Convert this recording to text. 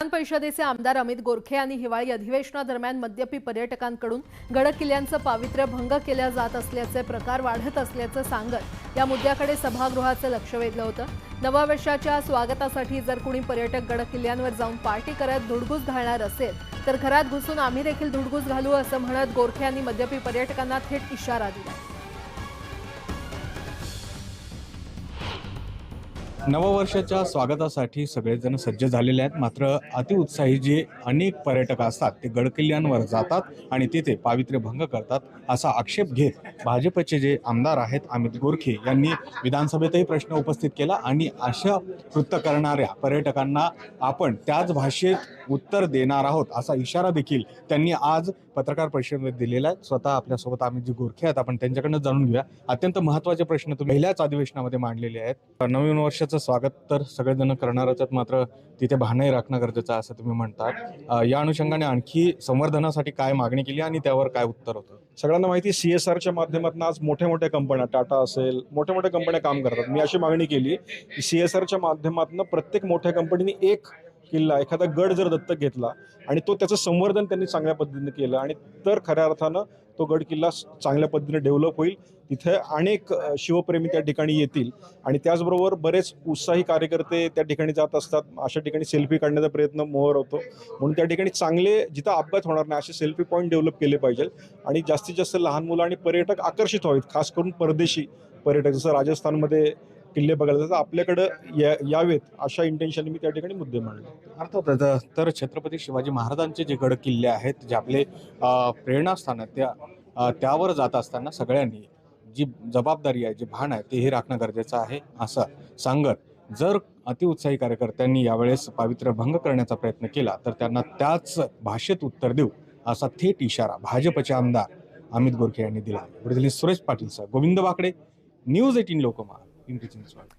विधान परिषदेचे आमदार अमित गोरखे यांनी हिवाळी अधिवेशनादरम्यान मद्यपी पर्यटकांकडून गड किल्ल्यांचं पावित्र्य भंग केल्या जात असल्याचे प्रकार वाढत असल्याचं सांगत या मुद्द्याकडे सभागृहाचं लक्ष वेधलं होतं. नव्या वर्षाच्या स्वागतासाठी जर कुणी पर्यटक गड किल्ल्यांवर जाऊन पार्टी करत धुडगूस घालणार असेल तर घरात घुसून आम्ही देखील धुडगूस घालू असं म्हणत गोरखे यांनी मद्यपी पर्यटकांना थेट इशारा दिला. नववर्षाच्या स्वागतासाठी सगळेजण सज्ज झालेले आहेत. मात्र अतिउत्साही जे अनेक पर्यटक असतात ते गडकिल्ल्यांवर जातात आणि तिथे पावित्र्य भंग करतात असा आक्षेप घेत भाजपचे जे आमदार आहेत अमित गोरखे यांनी विधानसभेतही प्रश्न उपस्थित केला आणि अशा कृत्य करणाऱ्या पर्यटकांना आपण त्याच भाषेत उत्तर देणार आहोत असा इशारा देखील त्यांनी आज पत्रकार परिषदेमध्ये दिलेला आहे. स्वतः आपल्यासोबत अमितजी गोरखे आहेत. आपण त्यांच्याकडनं जाणून घेऊया. अत्यंत महत्त्वाचे प्रश्न तुम्ही पहिल्याच अधिवेशनामध्ये मांडलेले आहेत. नवीन वर्षाचं स्वागत तर सगळेजण करणारच आहेत मात्र तिथे भानही राखणं गरजेचं आहे असं तुम्ही म्हणतात. या अनुषंगाने आणखी संवर्धनासाठी काय मागणी केली आणि त्यावर काय उत्तर होतं? सगळ्यांना माहिती सी एस आरच्या माध्यमातून आज मोठ्या मोठ्या कंपन्या टाटा असेल मोठ्या मोठ्या कंपन्या काम करतात. मी अशी मागणी केली की सी एस आरच्या माध्यमातून प्रत्येक मोठ्या कंपनीने एक किल्ला एखादा गड जर दत्तक घेतला आणि तो त्याचं संवर्धन त्यांनी चांगल्या पद्धतीने केलं आणि तर खऱ्या अर्थानं तो गड किल्ला चांगल्या पद्धतीने डेव्हलप होईल. तिथे अनेक शिवप्रेमी त्या ठिकाणी येतील. आणि त्याचबरोबर बरेच उत्साही कार्यकर्ते त्या ठिकाणी जात असतात. अशा ठिकाणी सेल्फी काढण्याचा प्रयत्न मोहर होतो. म्हणून त्या ठिकाणी चांगले जिथं अपघात होणार नाही असे सेल्फी पॉईंट डेव्हलप केले पाहिजे. आणि जास्तीत जास्त लहान मुलं आणि पर्यटक आकर्षित व्हावेत. खास करून परदेशी पर्यटक जसं राजस्थानमध्ये किल्ले बघायला जातात. आपल्याकडं या यावेत अशा इंटेन्शनने मी त्या ठिकाणी मुद्दे मांडले. अर्थातच अ, तर छत्रपती शिवाजी महाराजांचे जे गड किल्ले आहेत जे आपले अ, प्रेरणास्थान आहेत त्या अ, त्यावर जात असताना सगळ्यांनी जी जबाबदारी आहे जे भान आहे तेही राखणं गरजेचं आहे असं सांगत जर अतिउत्साही कार्यकर्त्यांनी यावेळेस पावित्र्य भंग करण्याचा प्रयत्न केला तर त्यांना त्याच भाषेत उत्तर देऊ असा थेट इशारा भाजपचे आमदार अमित गोरखे यांनी दिला आहे. पुढे Suresh Patil sir Govind Wakade news eighteen लोकमा Pimpri Chinchwad